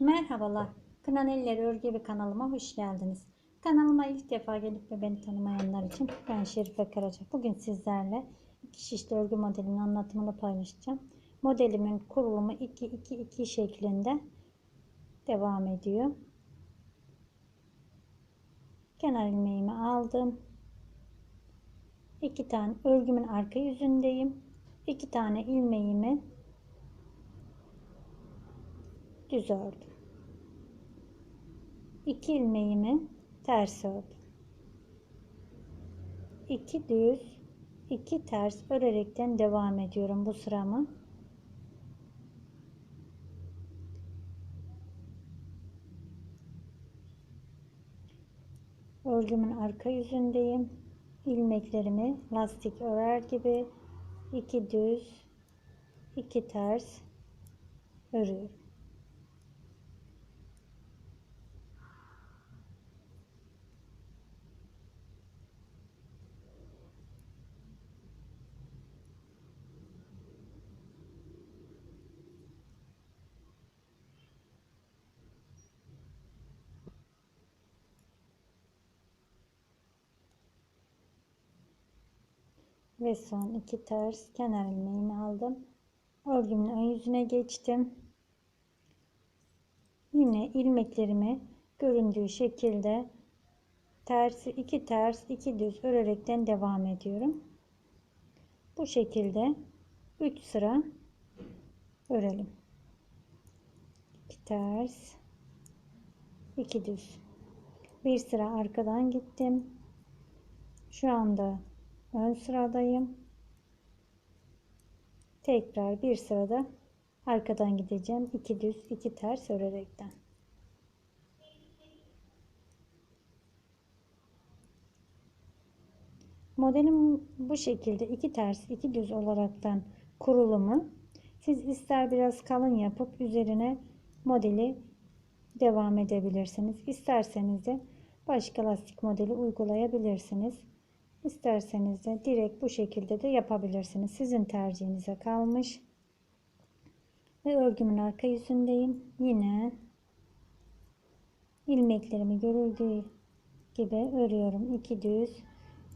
Merhabalar. Kınan Eller Örgü ve kanalıma hoş geldiniz. Kanalıma ilk defa gelip ve beni tanımayanlar için ben Şerife Karaca. Bugün sizlerle iki şişli örgü modelinin anlatımını paylaşacağım. Modelimin kurulumu 2-2-2 şeklinde devam ediyor. Kenar ilmeğimi aldım. İki tane örgümün arka yüzündeyim. İki tane ilmeğimi düz ördüm. 2 ilmeğimi ters ördüm. 2 düz, 2 ters örerekten devam ediyorum bu sıramı. Örgümün arka yüzündeyim. İlmeklerimi lastik örer gibi 2 düz, 2 ters örüyorum. Ve son iki ters kenar ilmeğimi aldım. Örgümün ön yüzüne geçtim. Yine ilmeklerimi göründüğü şekilde tersi iki ters iki düz örerekten devam ediyorum. Bu şekilde 3 sıra örelim. 2 ters 2 düz. Bir sıra arkadan gittim. Şu anda ön sıradayım. Tekrar bir sırada arkadan gideceğim. 2 düz, 2 ters örerekten. Modelim bu şekilde iki ters, iki düz olaraktan kurulumu. Siz ister biraz kalın yapıp üzerine modeli devam edebilirsiniz. İsterseniz de başka lastik modeli uygulayabilirsiniz. İsterseniz de direkt bu şekilde de yapabilirsiniz. Sizin tercihinize kalmış. Ve örgümün arka yüzündeyim. Yine ilmeklerimi görüldüğü gibi örüyorum. 2 düz,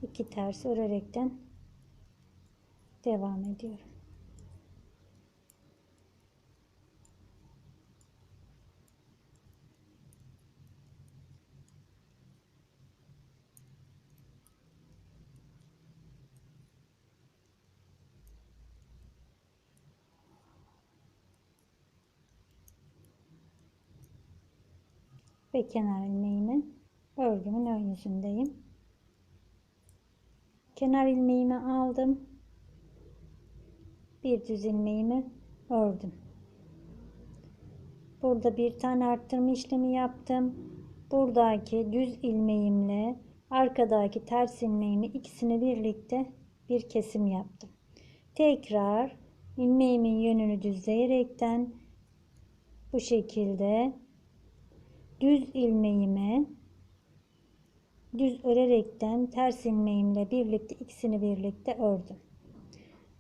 2 ters örerekten devam ediyorum. Ve kenar ilmeğimin örgümün ön yüzündeyim. Kenar ilmeğimi aldım. Bir düz ilmeğimi ördüm. Burada bir tane arttırma işlemi yaptım. Buradaki düz ilmeğimle arkadaki ters ilmeğimi ikisini birlikte bir kesim yaptım. Tekrar ilmeğimin yönünü düzleyerekten bu şekilde düz ilmeğimi düz örerekten ters ilmeğimle birlikte ikisini birlikte ördüm.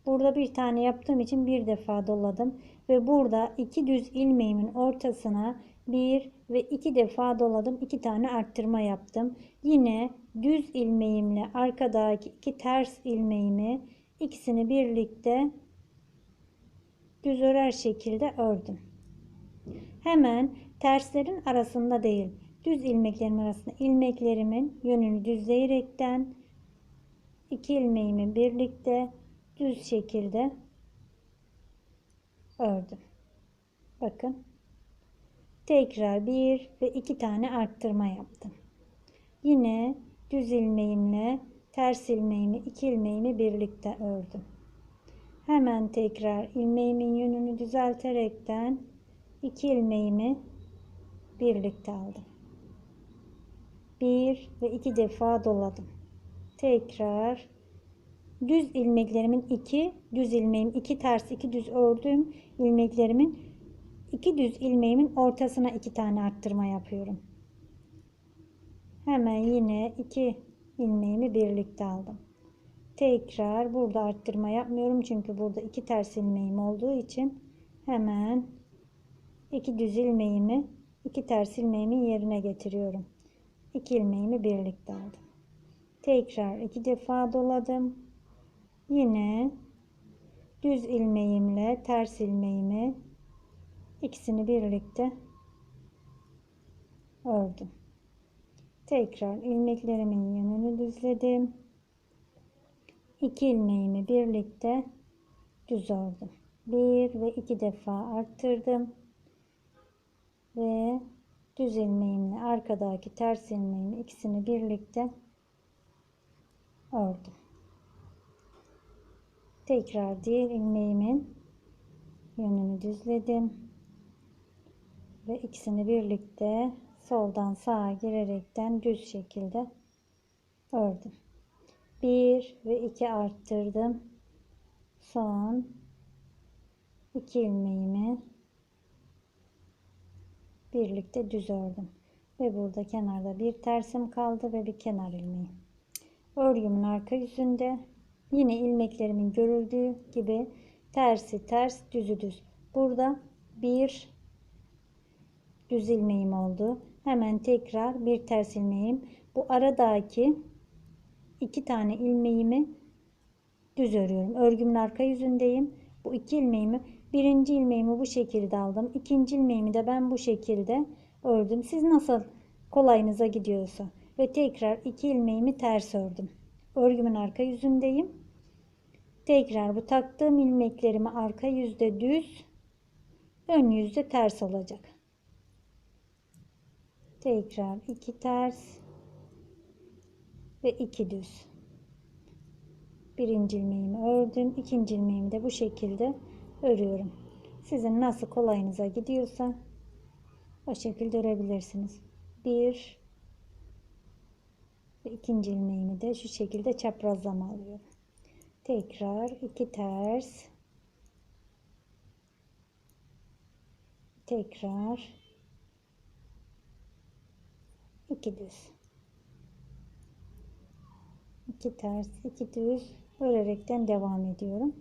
Burada bir tane yaptığım için bir defa doladım ve burada iki düz ilmeğimin ortasına bir ve iki defa doladım. iki tane arttırma yaptım. Yine düz ilmeğimle arkadaki iki ters ilmeğimi ikisini birlikte düz örer şekilde ördüm. Hemen terslerin arasında değil düz ilmeklerim arasında ilmeklerimin yönünü düzleyerekten iki ilmeğimi birlikte düz şekilde ördüm. Bakın. Tekrar bir ve iki tane arttırma yaptım. Yine düz ilmeğimle ters ilmeğimi iki ilmeğimi birlikte ördüm. Hemen tekrar ilmeğimin yönünü düzelterekten iki ilmeğimi birlikte aldım. Bir ve iki defa doladım. Tekrar düz ilmeklerimin iki düz ilmeğim iki ters iki düz ördüğüm ilmeklerimin iki düz ilmeğimin ortasına iki tane arttırma yapıyorum. Hemen yine iki ilmeğimi birlikte aldım. Tekrar burada arttırma yapmıyorum çünkü burada iki ters ilmeğim olduğu için hemen iki düz ilmeğimi iki ters ilmeğimin yerine getiriyorum. İki ilmeğimi birlikte aldım. Tekrar iki defa doladım. Yine düz ilmeğimle ters ilmeğimi ikisini birlikte ördüm. Tekrar ilmeklerimin yönünü düzledim. İki ilmeğimi birlikte düz ördüm. Bir ve iki defa arttırdım. Ve düz ilmeğimle arkadaki ters ilmeğimi ikisini birlikte ördüm. Tekrar diğer ilmeğimin yönünü düzledim. Ve ikisini birlikte soldan sağa girerekten düz şekilde ördüm. 1 ve 2 arttırdım. Son 2 ilmeğimi birlikte düz ördüm. Ve burada kenarda bir tersim kaldı ve bir kenar ilmeği. Örgümün arka yüzünde yine ilmeklerimin görüldüğü gibi tersi ters düzü düz. Burada bir düz ilmeğim oldu. Hemen tekrar bir ters ilmeğim. Bu aradaki iki tane ilmeğimi düz örüyorum. Örgümün arka yüzündeyim. Bu iki ilmeğimi birinci ilmeğimi bu şekilde aldım. İkinci ilmeğimi de ben bu şekilde ördüm. Siz nasıl kolayınıza gidiyorsa ve tekrar iki ilmeğimi ters ördüm. Örgümün arka yüzündeyim. Tekrar bu taktığım ilmeklerimi arka yüzde düz, ön yüzde ters olacak. Tekrar iki ters ve iki düz. Birinci ilmeğimi ördüm. ikinci ilmeğimi de bu şekilde örüyorum. Sizin nasıl kolayınıza gidiyorsa o şekilde örebilirsiniz. Bir ve ikinci ilmeğimi de şu şekilde çaprazlama alıyorum. Tekrar iki ters. Tekrar iki düz. iki ters, iki düz örerekten devam ediyorum.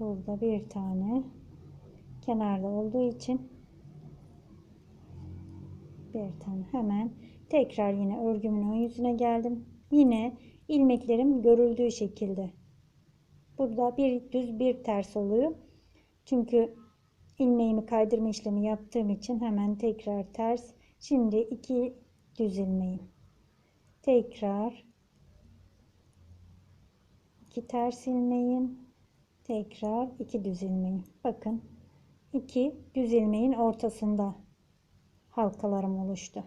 Burada bir tane kenarda olduğu için bir tane hemen tekrar yine örgümün ön yüzüne geldim. Yine ilmeklerim görüldüğü şekilde. Burada bir düz bir ters oluyor. Çünkü ilmeğimi kaydırma işlemi yaptığım için hemen tekrar ters. Şimdi iki düz ilmeğim. Tekrar iki ters ilmeğim. Tekrar iki düz ilmeğim. Bakın iki düz ilmeğin ortasında halkalarım oluştu.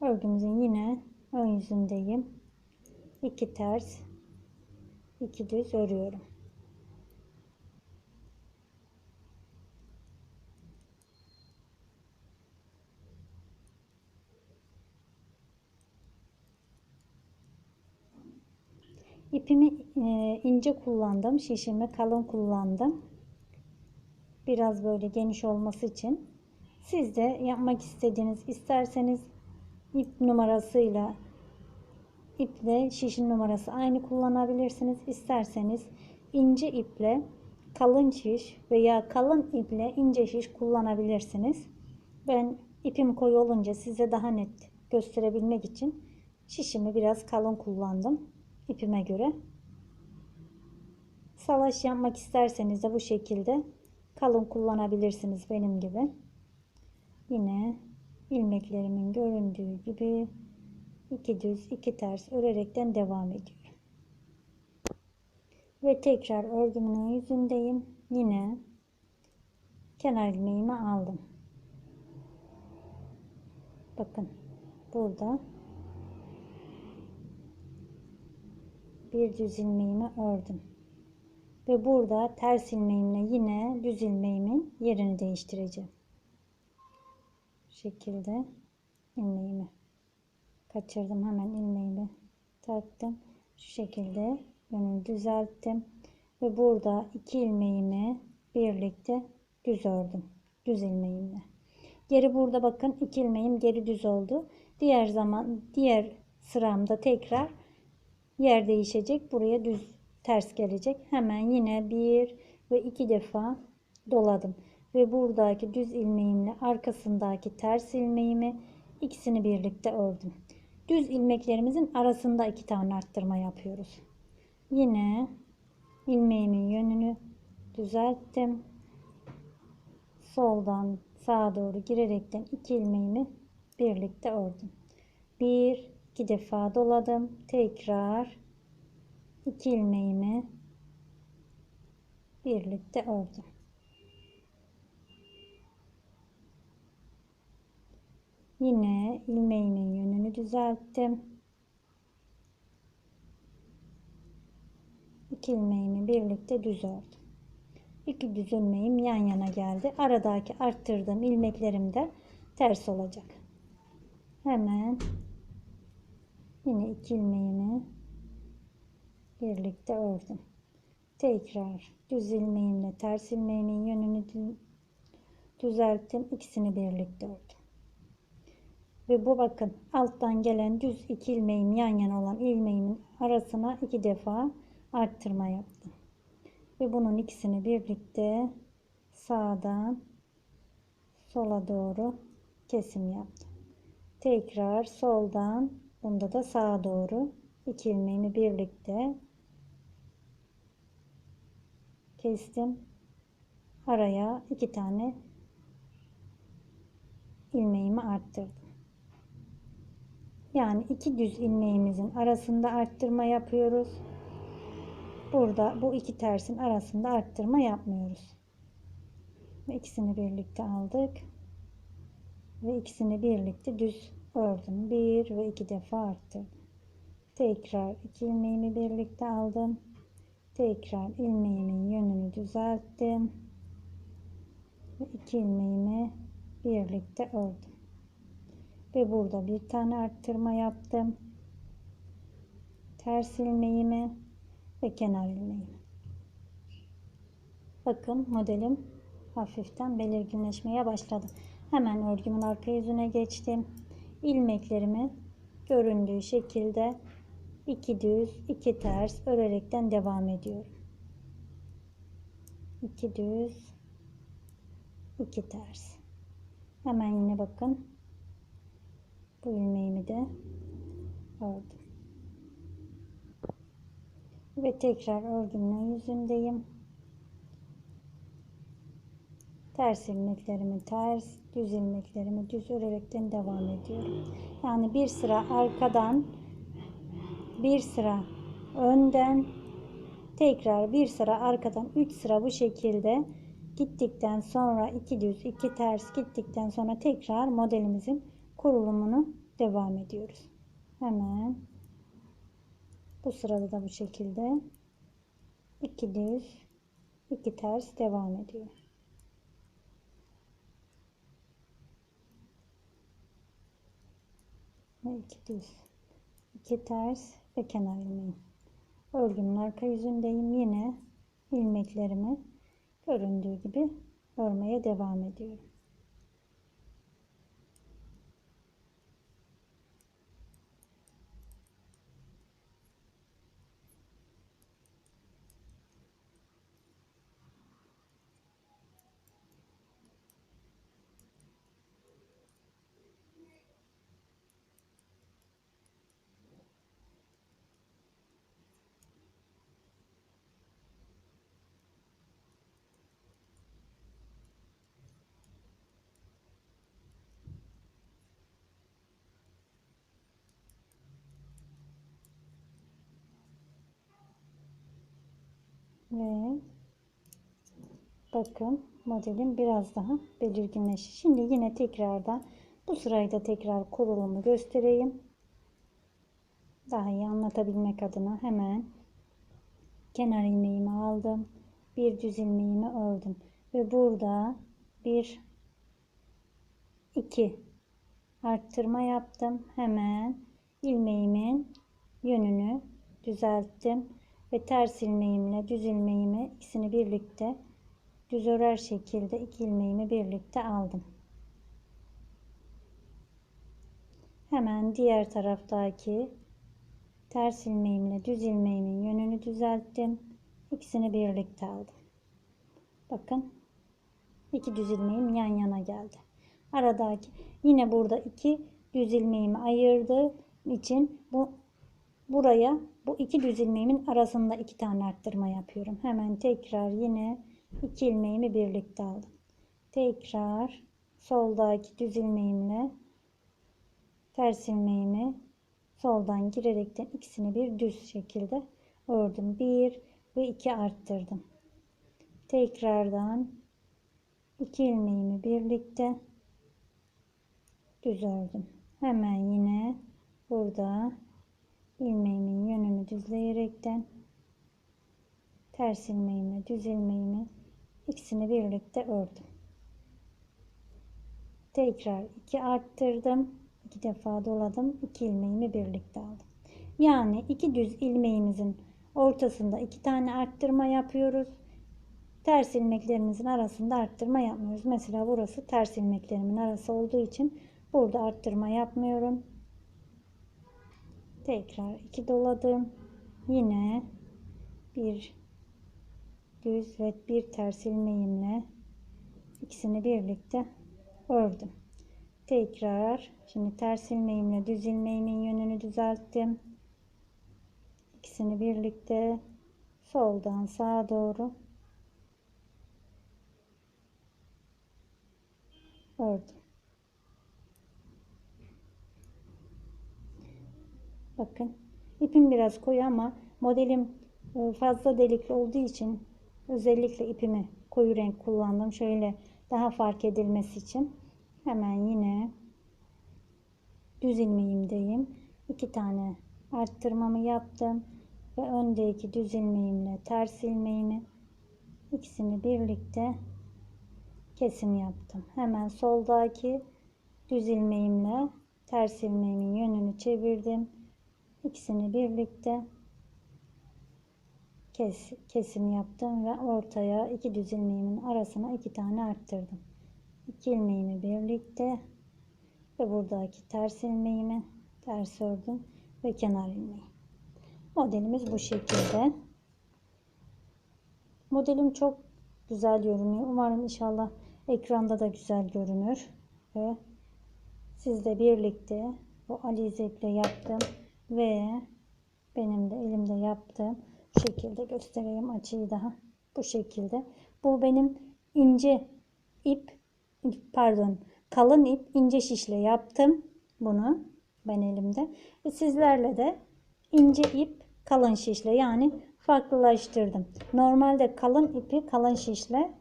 Örgümüzün yine ön yüzündeyim. İki ters, iki düz örüyorum. İpimi e, ince kullandım. Şişimi kalın kullandım. Biraz böyle geniş olması için. Siz de yapmak istediğiniz isterseniz ip numarasıyla iple şişin numarası aynı kullanabilirsiniz. İsterseniz ince iple kalın şiş veya kalın iple ince şiş kullanabilirsiniz. Ben ipim koyu olunca size daha net gösterebilmek için şişimi biraz kalın kullandım ipime göre. Salaş yapmak isterseniz de bu şekilde kalın kullanabilirsiniz benim gibi. Yine ilmeklerimin göründüğü gibi iki düz iki ters örerekten devam ediyorum. Ve tekrar örgümün yüzündeyim. Yine kenar ilmeğimi aldım. Bakın burada bir düz ilmeğimi ördüm. Ve burada ters ilmeğimle yine düz ilmeğimin yerini değiştireceğim. Bu şekilde ilmeğimi kaçırdım hemen ilmeğimi taktım. Şu şekilde yönünü düzelttim. Ve burada iki ilmeğimi birlikte düz ördüm. Düz ilmeğimle. Geri burada bakın iki ilmeğim geri düz oldu. Diğer zaman diğer sıramda tekrar yer değişecek. Buraya düz ters gelecek. Hemen yine bir ve iki defa doladım. Ve buradaki düz ilmeğimle arkasındaki ters ilmeğimi ikisini birlikte ördüm. Düz ilmeklerimizin arasında iki tane arttırma yapıyoruz. Yine ilmeğimin yönünü düzelttim. Soldan sağa doğru girerekten iki ilmeğimi birlikte ördüm. Bir, iki defa doladım. Tekrar iki ilmeğimi birlikte ördüm. Yine ilmeğimin yönünü düzelttim. İki ilmeğimi birlikte düz ördüm. İki düz ilmeğim yan yana geldi. Aradaki arttırdığım ilmeklerim de ters olacak. Hemen yine iki ilmeğimi birlikte ördüm. Tekrar düz ilmeğimle ters ilmeğimin yönünü düzelttim. İkisini birlikte ördüm. Ve bu bakın alttan gelen düz iki ilmeğim yan yana olan ilmeğimin arasına iki defa arttırma yaptım. Ve bunun ikisini birlikte sağdan sola doğru kesim yaptım. Tekrar soldan bunda da sağa doğru iki ilmeğimi birlikte kestim. Araya iki tane ilmeğimi arttırdım. Yani iki düz ilmeğimizin arasında arttırma yapıyoruz. Burada bu iki tersin arasında arttırma yapmıyoruz. Ve ikisini birlikte aldık. Ve ikisini birlikte düz ördüm. Bir ve iki defa arttırdım. Tekrar iki ilmeğimi birlikte aldım. Tekrar ilmeğimin yönünü düzelttim. Ve iki ilmeğimi birlikte ördüm. Ve burada bir tane arttırma yaptım. Ters ilmeğimi ve kenar ilmeğimi. Bakın modelim hafiften belirginleşmeye başladı. Hemen örgümün arka yüzüne geçtim. İlmeklerimi göründüğü şekilde iki düz, iki ters örerekten devam ediyorum. İki düz, iki ters. Hemen yine bakın bu ilmeğimi de ördüm. Ve tekrar örgümün yüzündeyim. Ters ilmeklerimi ters, düz ilmeklerimi düz örerekten devam ediyorum. Yani bir sıra arkadan, bir sıra önden, tekrar bir sıra arkadan, üç sıra bu şekilde gittikten sonra iki düz, iki ters gittikten sonra tekrar modelimizin kurulumunu devam ediyoruz. Hemen bu sırada da bu şekilde iki düz, iki ters devam ediyor. Ve iki düz, iki ters ve kenar ilmeği. Örgümün arka yüzündeyim. Yine ilmeklerimi göründüğü gibi örmeye devam ediyorum. Ve bakın modelim biraz daha belirginleşti. Şimdi yine tekrardan bu sırayı da tekrar kurulumu göstereyim. Daha iyi anlatabilmek adına hemen kenar ilmeğimi aldım. Bir düz ilmeğimi ördüm. Ve burada bir iki arttırma yaptım. Hemen ilmeğimin yönünü düzelttim ve ters ilmeğimle düz ilmeğimi ikisini birlikte düz örer şekilde iki ilmeğimi birlikte aldım. Hemen diğer taraftaki Ters ilmeğimle düz ilmeğimin yönünü düzelttim. İkisini birlikte aldım. Bakın iki düz ilmeğim yan yana geldi. Aradaki yine burada iki düz ilmeğimi ayırdığı için bu buraya bu iki düz ilmeğimin arasında iki tane arttırma yapıyorum. Hemen tekrar yine iki ilmeğimi birlikte aldım. Tekrar soldaki düz ilmeğimle ters ilmeğimi soldan girerekten ikisini bir düz şekilde ördüm. Bir ve iki arttırdım. Tekrardan iki ilmeğimi birlikte düz ördüm. Hemen yine burada ilmeğimin yönünü düzleyerekten ters ilmeğimle düz ilmeğimi ikisini birlikte ördüm. Tekrar iki arttırdım. iki defa doladım. iki ilmeğimi birlikte aldım. Yani iki düz ilmeğimizin ortasında iki tane arttırma yapıyoruz. Ters ilmeklerimizin arasında arttırma yapmıyoruz. Mesela burası ters ilmeklerimin arası olduğu için burada arttırma yapmıyorum. Tekrar iki doladım. Yine bir düz ve bir ters ilmeğimle ikisini birlikte ördüm. Tekrar şimdi ters ilmeğimle düz ilmeğimin yönünü düzelttim. İkisini birlikte soldan sağa doğru ördüm. Bakın ipim biraz koyu ama modelim e, fazla delikli olduğu için özellikle ipimi koyu renk kullandım. Şöyle daha fark edilmesi için hemen yine düz ilmeğimdeyim. iki tane arttırmamı yaptım ve öndeki düz ilmeğimle ters ilmeğimi ikisini birlikte kesim yaptım. Hemen soldaki düz ilmeğimle ters ilmeğimin yönünü çevirdim. İkisini birlikte kes, kesim yaptım ve ortaya iki düz ilmeğimin arasına iki tane arttırdım. İki ilmeğimi birlikte ve buradaki ters ilmeğimi ters ördüm ve kenar ilmeği. Modelimiz bu şekilde. Modelim çok güzel görünüyor. Umarım inşallah ekranda da güzel görünür ve sizle birlikte bu alize ile yaptım ve benim de elimde yaptığım şekilde göstereyim açıyı daha bu şekilde. Bu benim ince ip pardon kalın ip ince şişle yaptım bunu ben elimde ve sizlerle de ince ip kalın şişle yani farklılaştırdım. Normalde kalın ipi kalın şişle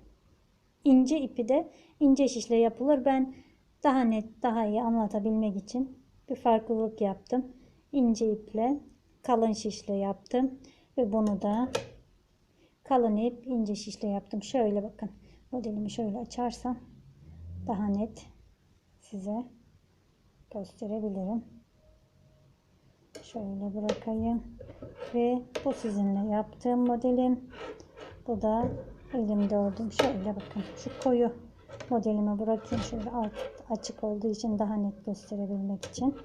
ince ipi de ince şişle yapılır. Ben daha net daha iyi anlatabilmek için bir farklılık yaptım. İnce iple kalın şişle yaptım ve bunu da kalın ip ince şişle yaptım. Şöyle bakın modelimi şöyle açarsam daha net size gösterebilirim. Şöyle bırakayım. Ve bu sizinle yaptığım modelim. Bu da elimde olduğum şöyle bakın şu koyu modelimi bırakayım şöyle alt açık olduğu için daha net gösterebilmek için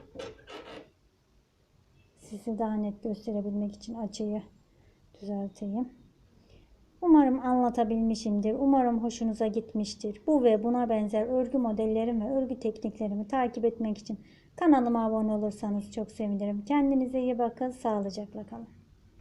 sizi daha net gösterebilmek için açıyı düzelteyim. Umarım anlatabilmişimdir. Umarım hoşunuza gitmiştir. Bu ve buna benzer örgü modellerim ve örgü tekniklerimi takip etmek için kanalıma abone olursanız çok sevinirim. Kendinize iyi bakın. Sağlıcakla kalın.